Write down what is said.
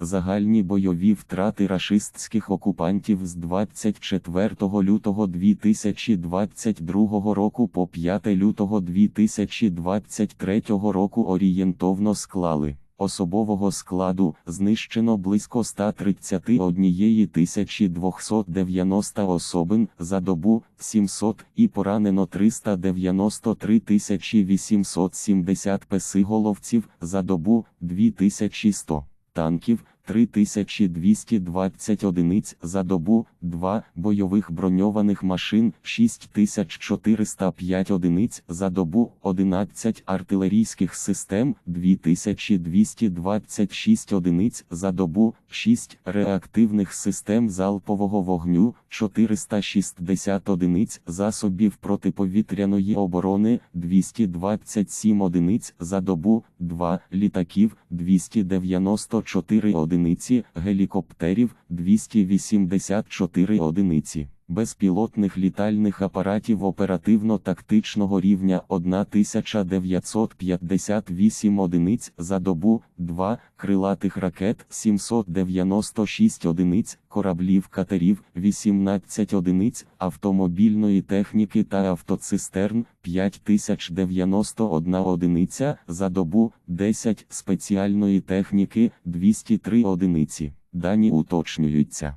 Загальні бойові втрати рашистських окупантів з 24 лютого 2022 року по 5 лютого 2023 року орієнтовно склали. Особового складу знищено близько 131 290 особин за добу 700 і поранено 393 870 песиголовців за добу 2100 танків 3220 одиниць за добу, 2 бойових броньованих машин 6405 одиниць за добу, 11 артилерійських систем 2226 одиниць за добу, 6 реактивних систем залпового вогню 460 одиниць засобів протиповітряної оборони 227 одиниць за добу, 2 літаків 294 одиниці, гелікоптерів 284 одиниці. Безпілотних літальних апаратів оперативно-тактичного рівня 1958 одиниць за добу, 2 крилатих ракет 796 одиниць, кораблів катерів 18 одиниць, автомобільної техніки та автоцистерн 5091 одиниця за добу, 10 спеціальної техніки 203 одиниці. Дані уточнюються.